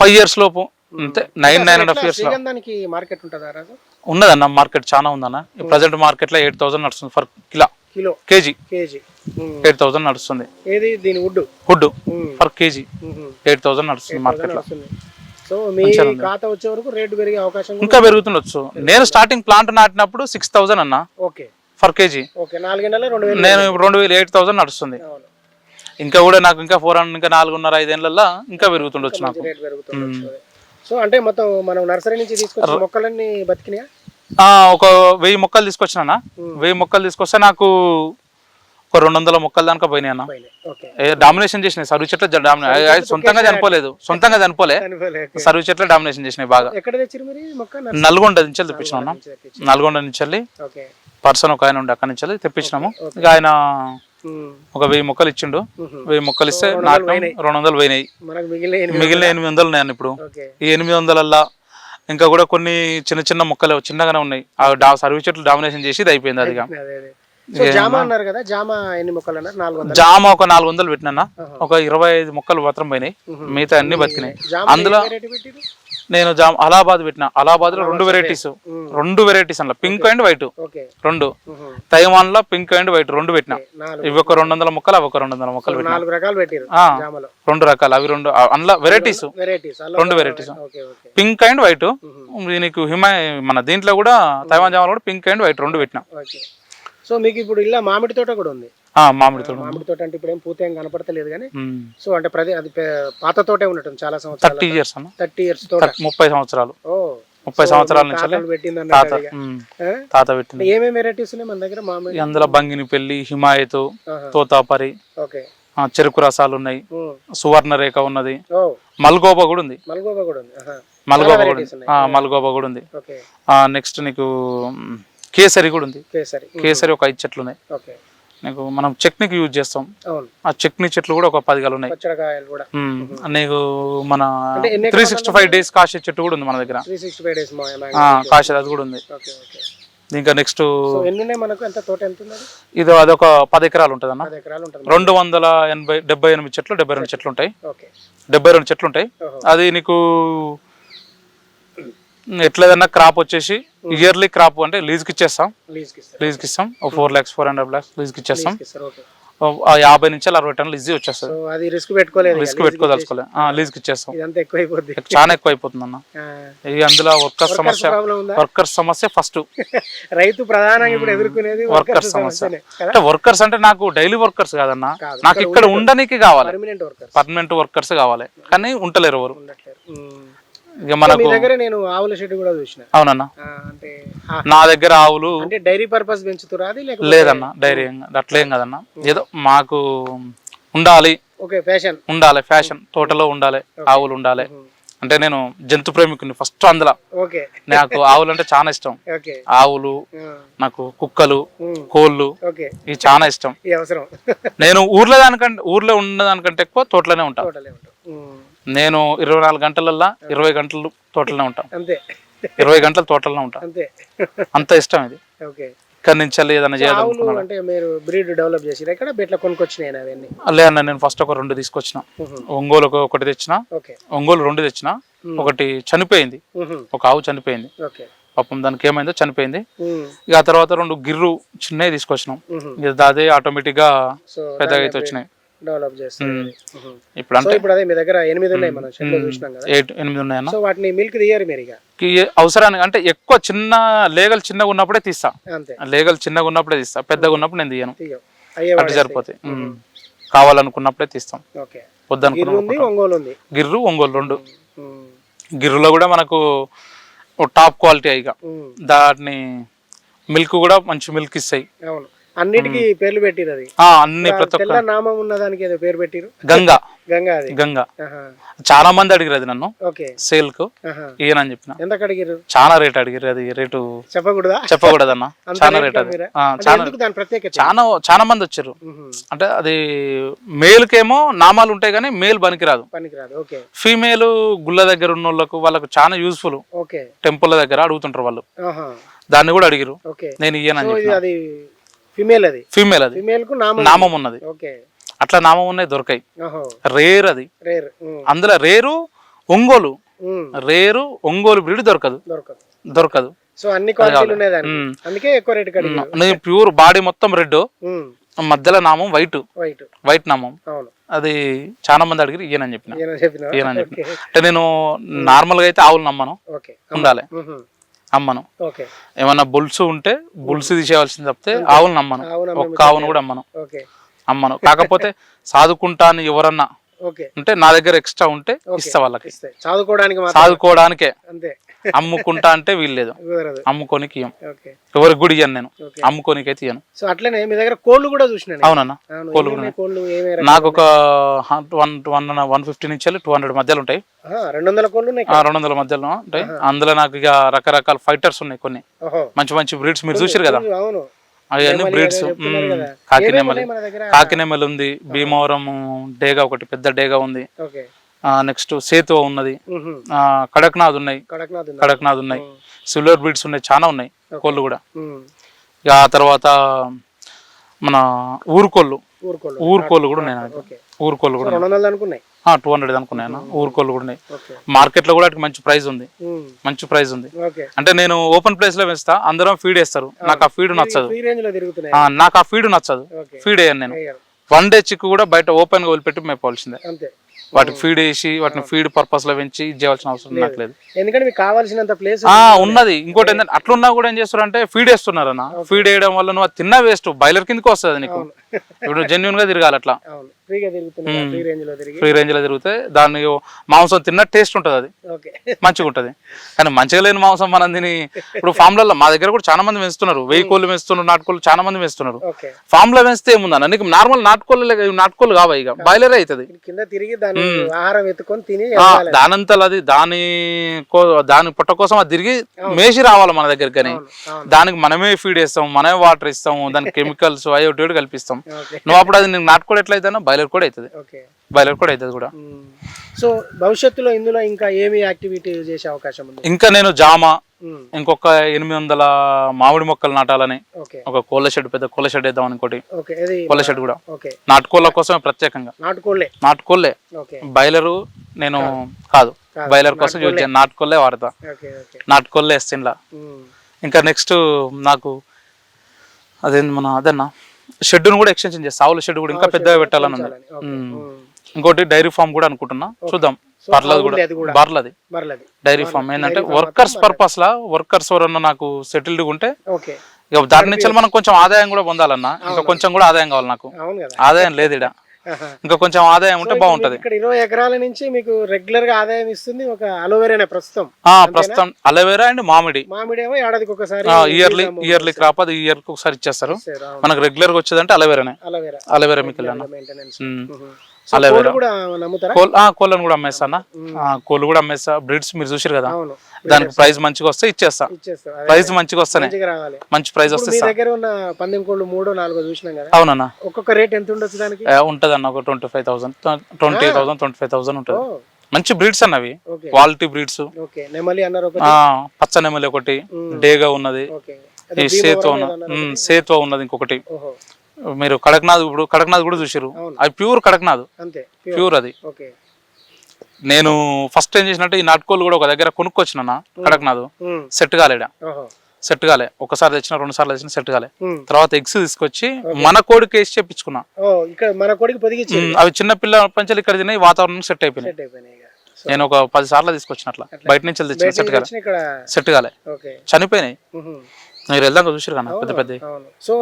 ఫైవ్ ఇయర్స్ లోపు. అంతే. Nine nine and half years ఉన్నదన్న market చాలా ఉందన్న. ప్రజెంట్ మార్కెట్లో ఎయిట్ థౌసండ్ నడుస్తుంది for kilo. Kilo. KG. KG. Eight thousand నడుస్తుంది. ఏది? దీని wood. Um. For KG. Eight thousand నడుస్తుంది మార్కెట్లో సో మీ ఖాతా వచ్చే వరకు రేటు పెరిగే అవకాశం ఇంకా పెరుగుతుండొచ్చు. నేను స్టార్టింగ్ ప్లాంట్ నాటినప్పుడు సిక్స్ థౌసండ్ అన్న. ఓకే. For KG. ఓకే వేలు నేను రెండు వేలు ఎయిట్ థౌసండ్ నడుస్తుంది. ఇంకా కూడా నాకు ఇంకా ఫోర్ హండ్రెడ్ ఇంకా నాలుగున్నర ఐదేళ్ళలో ఇంకా పెరుగుతుండొచ్చు నాకు. సో అంటే మొత్తం మనం నర్సరీ నుంచి తీసుకొచ్చిన మొక్కలన్నీ బతికినాయా? ఒక వెయ్యి మొక్కలు తీసుకొచ్చినా వెయ్యి మొక్కలు తీసుకొస్తే నాకు ఒక రెండు వందల మొక్కల దానికా పోయినాయి అన్న. డామినేషన్ చేసినాయి. సర్వీ చెట్ల సొంతంగా చనిపోలేదు. సొంతంగా చనిపోలే. సర్వీ చెట్ల డామినేషన్ చేసినాయి బాగా. నల్గొండ నుంచి తెప్పించినాం. నల్గొండ నుంచి పర్సన్ ఒక ఆయన ఉండే అక్కడి నుంచి వెళ్ళి తెప్పించినాము. ఇక ఆయన. ఒక వెయ్యి మొక్కలు ఇచ్చిండు. వెయ్యి మొక్కలు ఇస్తే వందలు రెండు వందలు పోయినాయి. మిగిలిన ఎనిమిది వందలు? ఉన్నాయన్న ఇప్పుడు. ఈ ఎనిమిది వందలల్లా ఇంకా కూడా కొన్ని చిన్న చిన్న మొక్కలు చిన్నగానే ఉన్నాయి. ఆ డా సర్వీ చెట్లు డామినేషన్ చేసి ఇది అయిపోయింది అది. జామ అన్నారు కదా జామ ఎన్ని మొక్కలు అన్నారు నాలుగు వందలు. జామ ఒక నాలుగు వందలు పెట్టినా ఒక ఇరవై ఐదు మొక్కలు మాత్రం పోయినాయి. మిగతా అన్ని బతికినాయి. అందులో నేను జామ అలహాబాద్ పెట్టిన. అలహాబాద్లో రెండు వెరైటీస్ రెండు వెరైటీస్ అన్న. Pink and white. రెండు. తైవాన్లో పింక్ అండ్ వైట్ రెండు పెట్టిన. ఇవి ఒక రెండు వందల మొక్కలు అవి ఒక రెండు వందల మొక్కలు రెండు రకాలు. అవి రెండు అందులో వెరైటీస్ వెరైటీస్ రెండు ఓకే పింక్ అండ్ వైట్. నీకు హిమాయ మన దీంట్లో కూడా తైవాన్ జామాలో కూడా పింక్ అండ్ వైట్ రెండు పెట్టిన. సో మీకు ఇప్పుడు ఇలా మామిడి తోట కూడా ఉంది. మామిడి తోట మామిడి తోట అంటే ఇప్పుడు ఏం పూత ఏం కనపడతలేదు కానీ సో అంటే ప్రతి అది పాత తోటే ఉన్నట్టుంది చాలా సంవత్సరాలు థర్టీ ఇయర్స్ థర్టీ ఇయర్స్ తోట. ముప్పై సంవత్సరాలు. ఓ ముప్పై సంవత్సరాల నుంచి తాత పెట్టింది. ఏమేమి వెరైటీస్ ఉన్నాయి మన దగ్గర మామిడి? అందులో బంగిని పెళ్ళి హిమాయతు. తోతాపరి ఓకే. చెరుకు రసాలు ఉన్నాయి. సువర్ణ రేఖ ఉన్నది. మల్గోబా కూడా ఉంది. మల్గోబా కూడా ఉంది. మల్గోబా కూడా మల్గోబా కూడా ఉంది. నెక్స్ట్ నీకు కేసరి కూడా ఉంది. కేసరి. కేసరి ఒక ఐదు చెట్లు ఉన్నాయి. ఓకే. నీకు మనం చట్నీకి యూజ్ చేస్తాం. అవును. ఆ చట్నీ చెట్లు కూడా ఒక పది గలు ఉన్నాయి పచ్చడికాయలు కూడా. మ్, నీకు మన అంటే ఎన్ని త్రీ సిక్స్టీ ఫైవ్ డేస్ కాసే చెట్టు కూడా ఉంది మన దగ్గర. త్రీ సిక్స్టీ ఫైవ్ డేస్ ఆ, కాసేది అది కూడా ఉంది. Okay okay. ఇంకా నెక్స్ట్ సో ఎన్ని ఉన్నాయి మనకు? ఎంత తోట ఎంత ఉంది అది? ఇది అదొక పది ఎకరాలు ఉంటుంది అన్న. పది ఎకరాలు ఉంటుంది రెండు వందల ఎనభై డెబ్బై ఎనిమిది చెట్లు డెబ్బై రెండు చెట్లు ఉంటాయి. ఓకే. డెబ్బై రెండు చెట్లు ఉంటాయి. ఓహో. అది నీకు ఎట్లేదన్నా క్రాప్ వచ్చేసి ఇయర్లీ క్రాప్ అంటే లీజ్కి ఇచ్చేస్తాం. లీజ్కి ఇస్తాం. Four lakhs four hundred lakhs లీజ్కి ఇచ్చేస్తాం. యాభై నుంచి అరవై టన్నులు ఈజీ వచ్చేస్తుంది. అది రిస్క్ పెట్టుకోలేదు రిస్క్ లీజ్కి ఇచ్చేస్తాం. ఇదంతా చాలా ఎక్కువ అయిపోతుంది అన్న ఇక అందులో వర్కర్ సమస్య వర్కర్ సమస్య ఫస్ట్ రైతు ప్రధానంగా ఇప్పుడు ఎదుర్కొనేది వర్కర్ వర్కర్స్ సమస్య. అంటే వర్కర్స్ అంటే నాకు డైలీ వర్కర్స్ కాదన్న. కాదు. నాకు ఇక్కడ ఉండడానికి కావాలి. పర్మనెంట్ వర్కర్స్ కావాలి. కానీ ఉంటలేరు ఎవరు. ఉండట్లేరు ఉమ్. ఇక మీ మనకు దగ్గర నేను ఆవుల షెడ్ కూడా చూసిన. అవునన్న. ఆ, అంటే ఆ, నా దగ్గర ఆవులు అంటే డైరీ పర్పస్ పెంచుతురా అది లేకపోతే లేదన్న డైరీ. అట్లేం కదన్న. ఏదో మాకు ఉండాలి. Okay fashion. ఉండాలి ఫ్యాషన్. తోటలో ఉండాలి ఆవులు ఉండాలి. అంటే నేను జంతు ప్రేమికుని ఫస్ట్ అందులో. నాకు ఆవులు అంటే చాలా ఇష్టం ఆవులు నాకు కుక్కలు కోళ్ళు ఇవి చాలా ఇష్టం. నేను ఊర్లో దానికంటే ఊర్లో ఉన్నదానికంటే ఎక్కువ తోటలోనే ఉంటా. టోటలే ఉంటాం. ఉమ్, నేను ఇరవై నాలుగు గంటలల్లా ఇరవై గంటలు తోటలోనే ఉంటా. అంతే. ఇరవై గంటలు తోటలోనే ఉంటా. అంతే. అంత ఇష్టం ఇది. ఓకే. ఇక్కడి నుంచి వెళ్ళి ఏదైనా చేయాలనుకున్నాను అంటే మీరు బ్రీడ్ డెవలప్ చేసిరా? ఇక్కడ బెట్ల కొనుక్కొచ్చినాయి అవన్నీ లే అన్న నేను ఫస్ట్ ఒక రెండు తీసుకొచ్చిన. ఒంగోలు ఒక- ఒకటి తెచ్చిన. ఒంగోలు రెండు తెచ్చిన. ఒకటి చనిపోయింది. ఒక ఆవు చనిపోయింది. పాపం దానికి ఏమైందో చనిపోయింది. ఇక ఆ తర్వాత రెండు గిర్రు చిన్నవి తీసుకొచ్చినాం. అదే ఆటోమేటిక్గా పెద్దగా అయితే వచ్చినాయి. డెవలప్ చేస్తారు. ఇప్పుడు సో అంటే ఇప్పుడు అదే మీ దగ్గర ఎనిమిది ఉన్నాయి మనం షెడ్లో చూసినాం కదా. ఎనిమిది ఉన్నాయన్న సో వాటిని మిల్క్ తీయరు మీరు ఇక. అవసరానికి అంటే ఎక్కువ చిన్న లేగలు చిన్నగా ఉన్నప్పుడే తీస్తా. అంతే. లేగలు చిన్నగా ఉన్నప్పుడే తీస్తా. పెద్దగా ఉన్నప్పుడు నేను తీయను. తీయవు. అయ్యే అటు సరిపోతాయి. ఉమ్. కావాలనుకున్నప్పుడే తీస్తాం. ఓకే. వద్దనుకున్న గిర్రు ఒంగోలు ఉంది. గిర్రు ఒంగోలు రెండు. గిర్రులో కూడా మనకు టాప్ క్వాలిటీ ఉమ్, దాన్ని మిల్క్ కూడా మంచి మిల్క్ ఇస్తాయి. అవును. అన్నిటికీ పేర్లు పెట్టిరు అది. అన్ని ప్రతి ఒక్క తెల్ల నామం ఉన్న దానికి ఏదో పేరు పెట్టిరు? గంగా. గంగా అది. గంగా. చాలా మంది అడిగిరు అది నన్ను. సేల్కు. ఈయనని చెప్పిన. ఎంత కడిగిరు చాలా రేట్ అడిగిరు అది. రేటు చెప్పకూడదా? చెప్పకూడదన్న. అంత చాలా రేట్ అది. చాలా చాలా చాలా మంది వచ్చారు అంటే అది మేల్కేమో నామాలు ఉంటాయి కానీ మేల్ పనికిరాదు. పనికిరాదు. ఓకే. ఫీమేల్ గుళ్ళ దగ్గర ఉన్న వాళ్ళకు వాళ్ళకు చాలా యూస్ఫుల్. ఓకే. టెంపుల్ దగ్గర అడుగుతుంటారు వాళ్ళు. దాన్ని కూడా అడిగిరు నేను ఇయ్యనని అది ఫిమేల్ అది? ఫీమేల్ అది. ఫిమేల్కు నామం ఉన్నది. ఓకే అట్లా నామం ఉన్నాయి దొరకాయి. రేర్ అది. రేర్ అందులో rare Ongole. Rare Ongole breed దొరకదు. దొరకదు. దొరకదు. సో అన్ని. అందుకే ఎక్కువ రేట్ ప్యూర్ బాడీ మొత్తం రెడ్ మధ్యలో నామం వైట్ వైట్ వైట్ నామం. అది చాలా మంది అడిగిరు ఇయ్యనని చెప్పిన. ఇయ్యనని చెప్పిన. అంటే నేను నార్మల్గా అయితే ఆవులు నమ్మను. ఉండాలి. అమ్మను. ఏమన్నా బుల్స్ ఉంటే బుల్స్ తీసేయాల్సింది తప్పితే ఆవులు నమ్మను ఆవును ఒక్క ఆవును కూడా అమ్మను. అమ్మను. కాకపోతే సాదుకుంటా అని ఎవరన్నా. అంటే నా దగ్గర ఎక్స్ట్రా ఉంటే ఇస్తా వాళ్ళకి. చదువుకోవడానికి మాత్రం సాదుకోవడానికే అంతే. అమ్ముకుంటా అంటే వీల్లేదు. అమ్ముకోనికి ఇయ్యం. ఎవరికి కూడా ఇయ్యను నేను. అమ్ముకోనికి అయితే ఇయ్యను. సో అట్లనే మీ దగ్గర కోళ్ళు కూడా చూసిన నేను. అవునన్నా. అవును కోళ్ళు ఏమేమి నాకు ఒక వన్ వన్ వన్ ఫిఫ్టీ నుంచి వెళ్ళి టూ హండ్రెడ్ మధ్యలో ఉంటాయి. రెండు వందల కోళ్ళు రెండు వందల మధ్యలో ఉంటాయి. అందులో నాకు ఇక రకరకాల ఫైటర్స్ ఉన్నాయి కొన్ని. మంచి మంచి బ్రీడ్స్ మీరు చూసారు కదా? అవును. అవన్నీ బ్రీడ్స్ కాకినెమలి కాకినెమలి ఉంది భీమవరం డేగా ఒకటి పెద్ద డేగా ఉంది. నెక్స్ట్ సేతువ ఉన్నది. కడక్నాథ్ ఉన్నాయి. కడక్నాథ్ ఉన్నాయి. సిల్వర్ బ్రీడ్స్ ఉన్నాయి చాలా ఉన్నాయి కోళ్ళు కూడా. ఇక ఆ తర్వాత మన ఊరుకోళ్ళు. ఊరుకోళ్ళు. కూడా ఉన్నాయి ఊరుకోళ్ళు కూడా రెండు వందలు అనుకున్నాయి? టూ హండ్రెడ్ అనుకున్నాను ఊరుకోళ్ళు కూడా ఉన్నాయి. మార్కెట్లో కూడా మంచి ప్రైస్ ఉంది. ఉమ్. మంచి ప్రైస్ ఉంది. అంటే నేను ఓపెన్ ప్లేస్లో వేస్తా అందరం ఫీడ్ వేస్తారు. నాకు ఆ ఫీడ్ నచ్చదు. నాకు ఆ ఫీడ్ నచ్చదు. ఫీడ్ వేయను నేను. వన్ డే చిక్కు కూడా బయట ఓపెన్గా వదిలిపెట్టి మేపాల్సిందే అంతే. వాటికి ఫీడ్ వేసి వాటిని ఫీడ్ పర్పస్లో పెంచి ఇది చేయాల్సిన అవసరం నాకు లేదు. ఎందుకంటే మీకు కావాల్సినంత ప్లేస్ ఆ ఉన్నది. ఇంకోటి ఏంటంటే అట్లున్నా కూడా ఏం చేస్తారు అంటే ఫీడ్ వేస్తున్నారు అన్న ఫీడ్ వేయడం వల్ల నువ్వు తిన్నా వేస్ట్ బాయిలర్ కిందకి వస్తుంది నీకు. ఇప్పుడు జెన్యున్గా తిరగాలి అట్లా. ఫ్రీగా తిరుగుతున్నాయి ఫ్రీ రేంజ్లో తిరిగి? ఫ్రీ రేంజ్లో తిరిగితే దాన్ని మాంసం తిన్న టేస్ట్ ఉంటుంది అది. మంచిగా ఉంటది. కానీ మంచిగా లేని మాంసం మనం తిని ఇప్పుడు ఫామ్లలో మా దగ్గర కూడా చాలా మంది పెంచుతున్నారు. వెయ్యి కోళ్ళు పెంచుతున్నారు నాటుకోళ్ళు చాలా మంది పెంచుతున్నారు. ఫామ్లో పెంచితే ఏముందన్న? నీకు నార్మల్ నాటుకోళ్ళు నాటుకోళ్ళు కావా ఇక? బాయిలర్ అవుతుంది కింద తిరిగి దాన్ని ఆహారం ఎత్తుకొని తిని ఆ, దానంతలు అది దాని కో- దాని పొట్ట కోసం అది తిరిగి మేసి రావాలి మన దగ్గరికి కానీ దానికి మనమే ఫీడ్ వేస్తాం మనమే వాటర్ ఇస్తాం దానికి కెమికల్స్ ఒకటి కల్పిస్తాం. నువ్వు అప్పుడు అది నీకు నాటుకోడి ఎట్లయితే బాయిలర్ కూడా అవుతుంది. బాయిలర్ కూడా అవుతుంది కూడా. సో భవిష్యత్తులో ఇందులో ఇంకా ఏమి యాక్టివిటీ చేసే అవకాశం ఉంది? ఇంకా నేను జామ. ఇంకొక ఎనిమిది వందల మామిడి మొక్కలు నాటాలని ఒక కోళ్ళ షెడ్ పెద్ద కోళ్ళ షెడ్ వేద్దాం ఇది కోళ్ళ షెడ్ కూడా. నాటుకోళ్ళ కోసమే ప్రత్యేకంగా. నాటుకోళ్ళే? నాటుకోళ్ళే. బయలరు నేను కాదు. బయలర్ కోసం యూజ్ చేయను నాటుకోళ్ళే వాడతా. నాటుకోళ్ళే వేస్తే. ఇంకా నెక్స్ట్ నాకు అదేంది మన అదన్నా? షెడ్ కూడా ఎక్స్టెన్షన్ చేస్తా ఆవుల షెడ్ కూడా ఇంకా పెద్దగా పెట్టాలని ఉంది. ఇంకోటి డైరీ ఫామ్ కూడా అనుకుంటున్నా. చూద్దాం. అది కూడా. బర్లది బర్లది డైరీ ఫామ్ ఏంటంటే వర్కర్స్ పర్పస్ లా వర్కర్స్ ఎవరన్నా నాకు సెటిల్డ్ ఉంటే ఇక దాని నుంచి మనం కొంచెం ఆదాయం కూడా పొందాలన్నా. ఇంకా కొంచెం కూడా ఆదాయం కావాలి నాకు. ఆదాయం లేదు ఇడ. ఇంకా కొంచెం ఆదాయం ఉంటే బాగుంటది. ఇక్కడ ఇరవై ఎకరాల నుంచి మీకు రెగ్యులర్గా ఆదాయం ఇస్తుంది ఒక అలోవేరానే ప్రస్తుతం. ప్రస్తుతం అలవేరా అండ్ మామిడి. మామిడి ఏమో ఏడాదికి ఒకసారి ఇయర్లీ ఇయర్లీ క్రాప్ అది ఇయర్ ఒకసారి ఇచ్చేస్తారు. మనకు రెగ్యులర్గా వచ్చేదంటే అలవేరానే అలోవేరా అలవేరా మిక్కల్ అలోవేరా. కోళ్ళను కూడా అమ్మేస్తా అన్న. కోళ్ళు కూడా అమ్మేస్తా. బ్రీడ్స్ మీరు చూసారు కదా? దానికి ప్రైస్ మంచిగా వస్తే ఇచ్చేస్తా. ప్రైస్ మంచిగా వస్తేనే. రావాలి. మంచి ప్రైస్ వస్తే మీ ఇస్తా. దగ్గర ఉన్న పందెం కోళ్ళు మూడో నాలుగో చూసినాం కదా? అవునన్నా. ఒక్కొక్క రేట్ ఎంత ఉండొచ్చు దానికి? ఉంటది అన్న ఒక twenty five thousand twenty thousand twenty five thousand ఉంటుంది మంచి బ్రీడ్స్ అన్నవి క్వాలిటీ బ్రీడ్స్. పచ్చ నెమలి ఒకటి. డేగా ఉన్నది. సేత్వ ఉన్న ఉమ్, సేత్వ ఉన్నది ఇంకొకటి. మీరు కడక్నాథ్ ఇప్పుడు కడక్నాథ్ కూడా చూసారు. అది ప్యూర్ కడక్నాథ్. అంతే ప్యూర్. అది. నేను ఫస్ట్ ఏం చేసినట్టు ఈ నాటుకోళ్ళు కూడా ఒక దగ్గర కొనుక్కొచ్చిన కడక్నాథ్. సెట్ కాలేడ? సెట్ కాలే. ఒకసారి తెచ్చిన రెండు సార్లు తెచ్చిన సెట్ కాలే. తర్వాత ఎగ్స్ తీసుకొచ్చి మన కోడికి వేసి చెప్పించుకున్నా మన కొడుకు అవి చిన్న పిల్ల పంచాలు ఇక్కడ తిన్నాయి వాతావరణం సెట్ అయిపోయినాయి. నేను ఒక పది సార్లు తీసుకొచ్చిన అట్లా. బయట నుంచి తెచ్చిన సెట్ కాలే. సెట్ కాలే. చనిపోయినాయి. మీరు వెళ్దాక చూసారు కదా పెద్ద పెద్ద సో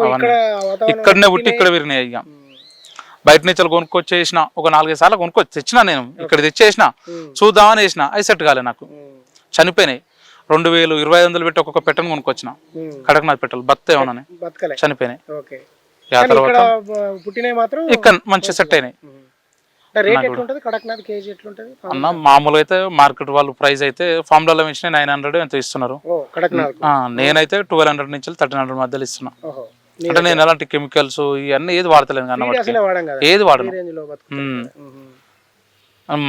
ఇక్కడనే పుట్టి ఇక్కడ విరినాయి ఇక. బయట నుంచి కొనుక్కొచ్చేసిన ఒక నాలుగైదు సార్లు కొనుక్కొచ్చి తెచ్చిన నేను. ఇక్కడ తెచ్చేసిన. చూద్దామని వేసిన అవి సెట్ కాలే నాకు. చనిపోయినాయి. రెండు వేలు ఇరవై ఐదు వందలు పెట్టి ఒక్కొక్క పెట్టను కొనుక్కొచ్చిన. కడకనాథ్ పెట్టలు బత్త ఏమన్నా. చనిపోయినాయి. ఆ తర్వాత మాత్రం ఇక్కడ మంచి సెట్ అయినాయి. అన్న మామూలుగా అయితే మార్కెట్ వాళ్ళు ప్రైస్ అయితే ఫార్ములాలో మించిన నైన్ హండ్రెడ్ ఎంత ఇస్తున్నారు. నేనైతే ట్వెల్వ్ హండ్రెడ్ నుంచి థర్టీన్ హండ్రెడ్ మధ్యలో ఇస్తున్నా. అంటే నేను ఎలాంటి కెమికల్స్ ఇవన్నీ ఏది వాడతలేను అన్నమాట ఏది వాడను. లో.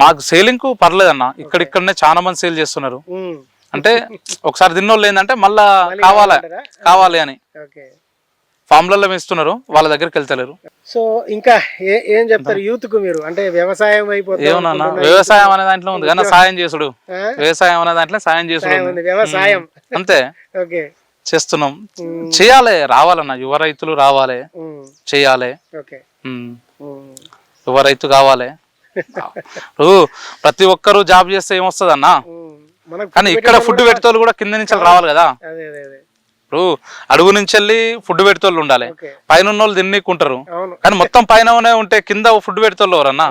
మాకు సేలింగ్కు పర్లేదన్న. ఇక్కడ ఇక్కడనే చాలా మంది సేల్ చేస్తున్నారు. అంటే ఒకసారి తిన్నోళ్ళు ఏంటంటే మళ్ళా కావాలా? కావాలి అని. ఫామ్లలో ఇస్తున్నారు వాళ్ళ దగ్గరికి వెళ్తలేరు. సో ఇంకా ఏ- చెప్తారు యూత్కు మీరు? అంటే వ్యవసాయం అయిపోతుంది ఏమన్నా వ్యవసాయం అనే దాంట్లో ఉంది కానీ సాయం చేసుడు? వ్యవసాయం అనే దాంట్లో సాయం చేసుడు. వ్యవసాయం. అంతే. ఓకే. చేస్తున్నాం. చేయాలి రావాలన్న. యువ రైతులు రావాలి. చేయాలి. యువ రైతు కావాలి. ప్రతి ఒక్కరు జాబ్ చేస్తే ఏమొస్తుంది అన్న కానీ ఇక్కడ ఫుడ్ పెడతాళ్ళు కూడా కింద నుంచి రావాలి కదా. ఇప్పుడు అడుగు నుంచి వెళ్ళి ఫుడ్ పెడతాళ్ళు ఉండాలి. పైన ఉన్న వాళ్ళు తిన్నికుంటారు కానీ మొత్తం పైన ఉంటే కింద ఫుడ్ పెడతాళ్ళు ఎవరన్నా?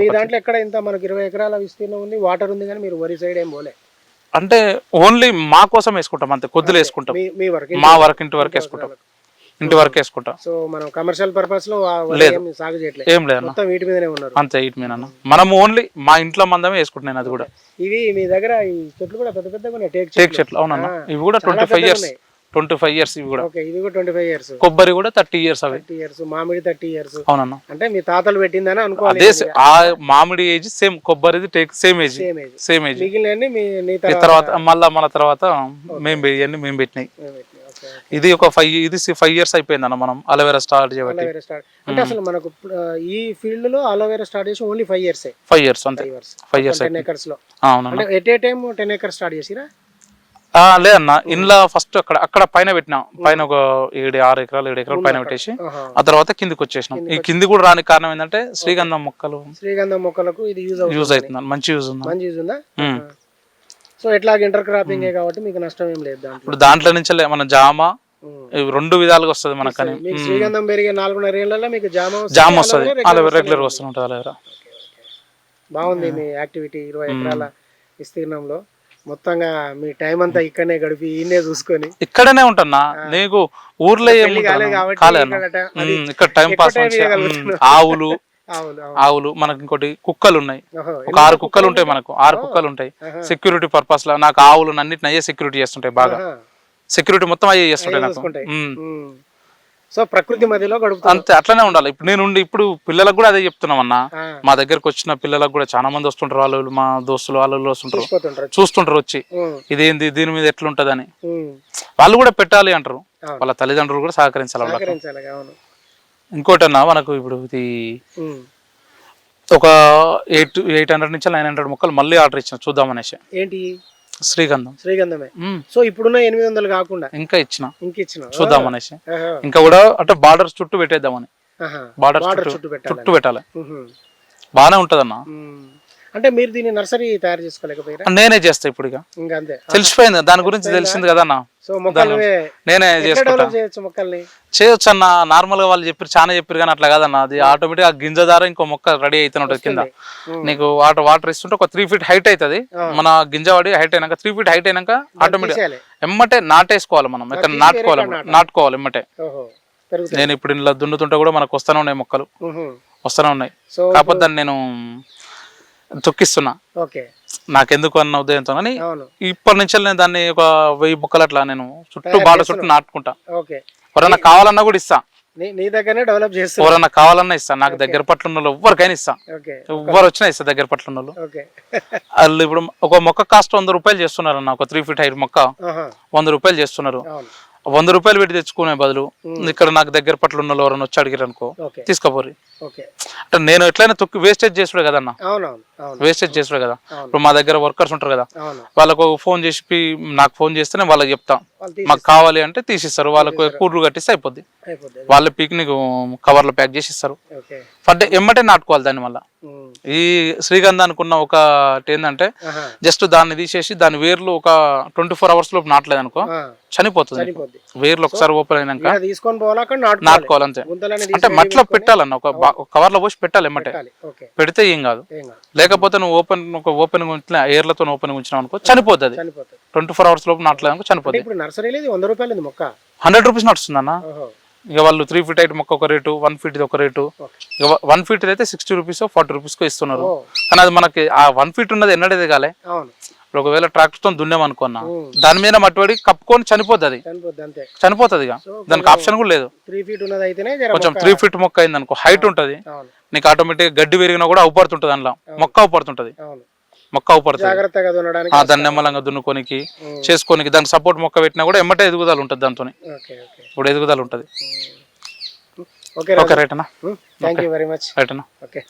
మీ దాంట్లో ఎక్కడ ఇంత మనకి ఇరవై ఎకరాల విస్తీర్ణం ఉంది వాటర్ ఉంది కానీ మీరు వరి సైడ్ ఏం పోలే? అంటే ఓన్లీ మా కోసం వేసుకుంటాం అంతే. కొద్దిలో వేసుకుంటాం. మీ వరకు ఇంటి వరకు వేసుకుంటాం. ఇంటి వరకు వేసుకుంటాం. సో మనం కమర్షియల్ పర్పస్లో ఏం సాగు చేయట్లేదు. ఏం మొత్తం వీటి మీదనే ఉన్నారు. అంతే ఇటు మీనన్న మనం ఓన్లీ మా ఇంట్లో మందమే వేసుకుంటున్నాను అది కూడా. ఇవి మీ దగ్గర ఈ చెట్లు కూడా పెద్ద పెద్దగా ఉన్నాయి. టేక్ టేక్ చెట్లు అవునన్న. ఇవి కూడా twenty five years. Twenty five years ఇవి కూడా. ఓకే ఇవి కూడా ట్వంటీ ఫైవ్ ఇయర్స్ కొబ్బరి కూడా థర్టీ ఇయర్స్ అవి. థర్టీ ఇయర్స్ మామిడి థర్టీ ఇయర్స్ అవునన్న. అంటే మీ తాతలు పెట్టిందని అనుకోవాలి అదే ఆ మామిడి age same కొబ్బరిది teak same age same age మిగిలిన మీ తర్వాత. మళ్ళా మన తర్వాత మేము ఇవన్నీ మేము పెట్టినాయి. ఇది ఒక ఫైవ్ ఇది ఫైవ్ ఇయర్స్ అయిపోయింది అన్న మనం అలవేరా స్టార్ట్ చేయబట్టి. అంటే అసలు మనకు ఈ ఫీల్డ్లో అలోవేరా స్టార్ట్ చేసి only five years five years అంతే. ఫైవ్ ఇయర్స్ టెన్ ఎకర్స్లో. అంటే at a time ten acres start చేసిరా? లేదన్న ఇంట్లో ఫస్ట్ అక్కడ అక్కడ పైన పెట్టినాం. పైన ఒక ఏడు ఆరు ఎకరాలు ఏడు ఎకరాలు పైన పెట్టేసి. ఆ తర్వాత కిందికి వచ్చేసినాం. ఈ కింది కూడా రానికి కారణం ఏంటంటే శ్రీగంధం మొక్కలు. శ్రీగంధం మొక్కలకు ఇది యూజ్ అవుతుంది. యూజ్ అవుతుంది. మంచి యూజ్ ఉంది? మంచి యూజ్ ఉందా. సో ఎట్లా ఇంటర్ క్రాపింగ్ కాబట్టి మీకు నష్టం ఏం లేదు దాంట్లో. ఇప్పుడు దాంట్లో నుంచి మన జామ రెండు విధాలుగా వస్తుంది మనకు కానీ మీకు శ్రీగంధం పెరిగే నాలుగున్నర ఏళ్ళలో మీకు జామ వస్తుంది, జామ వస్తుంది. అలా రెగ్యులర్ వస్తుంటుంది అలవేరా బాగుంది మీ యాక్టివిటీ ఇరవై ఎకరాల విస్తీర్ణంలో. మొత్తంగా మీ టైం అంతా ఇక్కడనే గడిపి ఈయనే చూసుకొని. ఇక్కడనే ఉంటున్నా నీకు ఊర్లో ఇక్కడ ట- పాస్ ఆవులు. ఆవులు మనకి ఇంకోటి కుక్కలు ఉన్నాయి ఒక ఆరు కుక్కలు ఉంటాయి మనకు ఆరు కుక్కలు ఉంటాయి సెక్యూరిటీ పర్పస్లో. నాకు ఆవులు అన్నిటిని అయ్యే సెక్యూరిటీ చేస్తుంటాయి బాగా. సెక్యూరిటీ మొత్తం అయ్యే చేస్తుంటాయి నాకు. సో ప్రకృతి మధ్యలో గడుపుతాం అంతే అట్లనే ఉండాలి. ఇప్పుడు నేను ఇప్పుడు పిల్లలకు కూడా అదే చెప్తున్నాం అన్న. మా దగ్గరకు వచ్చిన పిల్లలకు కూడా చాలా మంది వస్తుంటారు వాళ్ళు మా దోస్తులు వాళ్ళు వస్తుంటారు. చూస్తుంటారు వచ్చి. ఇదేంది దీని మీద ఎట్లుంటదని. వాళ్ళు కూడా పెట్టాలి అంటారు. వాళ్ళ తల్లిదండ్రులు కూడా సహకరించాలి వాళ్ళకి. సహకరించాలి అవును. ఇంకోటి అన్న మనకు ఇప్పుడు ఇది. ఒక ఎయిట్ ఎయిట్ హండ్రెడ్ నుంచి నైన్ హండ్రెడ్ ముక్కలు మళ్ళీ ఆర్డర్ ఇచ్చిన చూద్దాం అనేసి ఏంటి? శ్రీగంధం శ్రీగంధమే. సో ఇప్పుడున్న ఎనిమిది వందలు కాకుండా ఇంకా ఇచ్చిన ఇంక ఇచ్చిన చూద్దాం అనేసి. ఇంకా కూడా అంటే బార్డర్ చుట్టూ పెట్టేద్దామని. బార్డర్ చుట్టూ చుట్టూ పెట్టాలి. బాగానే ఉంటదన్న. అంటే మీరు దీన్ని నర్సరీ తయారు చేసుకోలేకపోయారా? నేనే చేస్తా ఇప్పుడు ఇక ఇంకా అంతే తెలిసిపోయింది. దాని గురించి తెలిసింది కదా అన్న. సో మొక్కలు నేనే చేసుకుంటా. మొక్కల్ని? చేయొచ్చు అన్న. నార్మల్గా వాళ్ళు చెప్పారు చాలా చెప్పారు కానీ అట్లా కాదన్న. అది ఆటోమేటిక్ ఆ గింజ ద్వారా ఇంకో మొక్క రెడీ అవుతూనే ఉంటుంది కింద. మ్మ్. నీకు వాటర్ వాటర్ ఇస్తుంటే ఒక త్రీ ఫీట్ హైట్ అవుతుంది మన గింజ పడి హైట్ అయినాక త్రీ ఫీట్ హైట్ అయినాక ఆటోమేటిక్ ఎమ్మటే నాటేసుకోవాలి మనం. ఇక్కడ నాటుకోవాలి నాటుకోవాలి ఎమ్మటే. నేను ఇప్పుడు ఇంట్లో దున్నుతుంటే కూడా మనకు వస్తూనే ఉన్నాయి మొక్కలు. వస్తూనే ఉన్నాయి. కాకపోతే నేను తొక్కిస్తున్నా. ఓకే. నాకెందుకు అన్న ఉదయంతో కానీ ఇప్పటి నుంచి నేను దాన్ని ఒక వెయ్యి మొక్కలు అట్లా నేను చుట్టూ బాడ చుట్టూ నాటుకుంటా. ఎవరన్నా కావాలన్నా కూడా ఇస్తా. నీ దగ్గరనే డెవలప్ చేస్తున్నా ఎవరన్నా కావాలన్నా ఇస్తా. నాకు దగ్గర పట్ల ఉన్న వాళ్ళు ఎవరికైనా ఇస్తా ఎవరు వచ్చినా ఇస్తా దగ్గర పట్ల ఉన్న వాళ్ళు ఇప్పుడు ఒక మొక్క కాస్ట్ వంద రూపాయలు చేస్తున్నారు అన్న ఒక త్రీ ఫీట్ హైట్ మొక్క. వంద రూపాయలు చేస్తున్నారు. వంద రూపాయలు పెట్టి తెచ్చుకునే బదులు ఇక్కడ నాకు దగ్గర పట్ల ఉన్న వాళ్ళు ఎవరైనా వచ్చి అడిగారు అనుకో తీసుకోపోరి అంటే నేను ఎట్లయినా తొక్కి వేస్టేజ్ చేసుడే కదన్న. వేస్టేజ్ చేసుడే కదా. ఇప్పుడు మా దగ్గర వర్కర్స్ ఉంటారు కదా. వాళ్ళకు ఫోన్ చేసి నాకు ఫోన్ చేస్తేనే వాళ్ళకి చెప్తాం. మాకు కావాలి అంటే తీసిస్తారు. వాళ్ళకు కూర్లు కట్టిస్తే అయిపోద్ది. వాళ్ళ పిక్నిక్ కవర్లో ప్యాక్ చేసి ఇస్తారు అంటే ఎమ్మటే నాటుకోవాలి మళ్ళీ. మ్మ్. ఈ శ్రీగంధానికి ఉన్న ఒక ఏంటంటే. జస్ట్ దాన్ని తీసేసి దాని వేర్లు ఒక ట్వంటీ ఫోర్ అవర్స్ లోపు నాటలేదు అనుకో చనిపోతుంది. వేర్లు ఒకసారి ఓపెన్ అయినాక తీసుకొని నాటుకోవాలి. అంతే. అంటే మట్లో పెట్టాలన్న ఒక ఒక కవర్లో పోసి పెట్టాలి ఎమ్మటే. పెడితే ఏం కాదు. కాదు. లేకపోతే నువ్వు ఓపెన్ ఒక ఓపెన్ ఉంచిన ఎయిర్లతో ఓపెన్ ఉంచినావు అనుకో చనిపోతుంది. ట్వంటీ ఫోర్ అవర్స్ లోపు నాటలేదు చనిపోతుంది. ఇప్పుడు వంద రూపాయలు మొక్క. హండ్రెడ్ రూపీస్ నడుస్తుందన్న ఓహో. ఇక వాళ్ళు త్రీ ఫీట్ హైట్ మొక్క ఒక రేటు వన్ ఫీట్ ఒక రేటు. ఇక వన్ ఫీట్ అయితే సిక్స్టీ రూపీస్ ఫార్టీ రూపీస్ ఇస్తున్నారు. కానీ అది మనకి ఆ వన్ ఫీట్ ఉన్నది ఎన్నడేది కాలే ఇప్పుడు ఒకవేళ ట్రాక్టర్తో దున్నాం అనుకున్నా ఉమ్. దాని మీద మట్టుబడి కప్పుకొని చనిపోద్ది అది చనిపోద్ది అంతే. చనిపోతుంది ఇక. దానికి ఆప్షన్ కూడా లేదు. త్రీ ఫీట్ ఉన్నది అయితేనే జర కొంచెం త్రీ ఫీట్ మొక్క అయింది అనుకో హైట్ ఉంటుంది. నీకు ఆటోమేటిక్ గడ్డి పెరిగినా కూడా అవుపడుతుంటుంది అందులో. మొక్క అవుపడుతుంటది మొక్క అవుపడుతుంది దాన్ని నిమ్మలంగా దున్నుకోనికి. చేసుకోనికి దానికి సపోర్ట్ మొక్క పెట్టినా కూడా ఎమ్మటే ఎదుగుదల ఉంటుంది దాంతో ఇప్పుడు ఎదుగుదల ఉంటుంది. ఓకే ఓకే రైట్ అన్న. Thank you very much right అన్న. ఓకే.